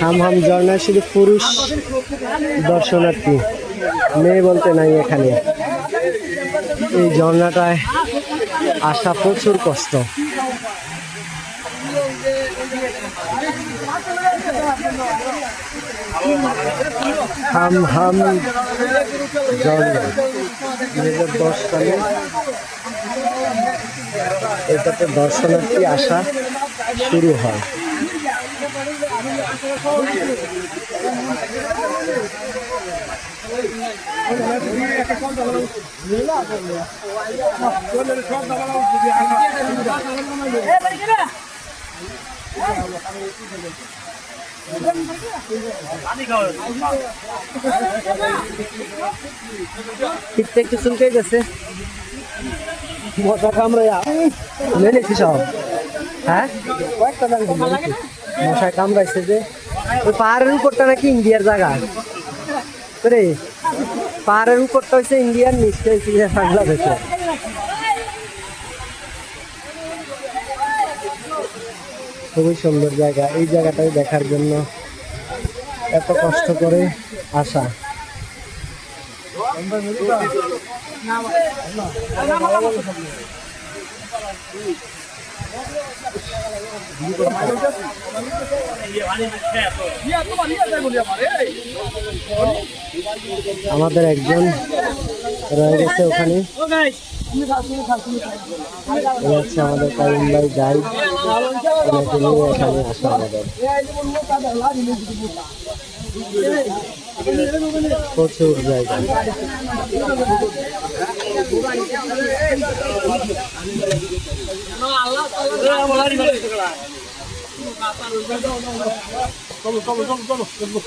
হাম হাম ঝর্ণা শুধু পুরুষ দর্শনার্থী, মেয়ে বলতে নাই এখানে। এই ঝর্ণাটায় আসা প্রচুর কষ্ট। হাম হাম ঝর্ণা দশ সালে এটাতে দর্শনার্থী আসা শুরু হয়। শীতটা একটু চুলকে গেছে। মশা কামড়াইয়া। মেনেছি সব? হ্যাঁ? মশায় কামড়াইছে যে। ওই পাহাড়ের উপরটা নাকি ইন্ডিয়ার জায়গা। রে পাহাড়ের উপরটা হচ্ছে ইন্ডিয়ার নিচটা হচ্ছে খুবই সুন্দর জায়গা। এই জায়গাটাই দেখার জন্য এত কষ্ট করে আসা। আমাদের একজন রয়ে গেছে ওখানে। হচ্ছে আমাদের কারিম ভাই ওনাকে নিয়ে আমাদের প্রচুর জায়গা। চলো চলো চলো চলো চলো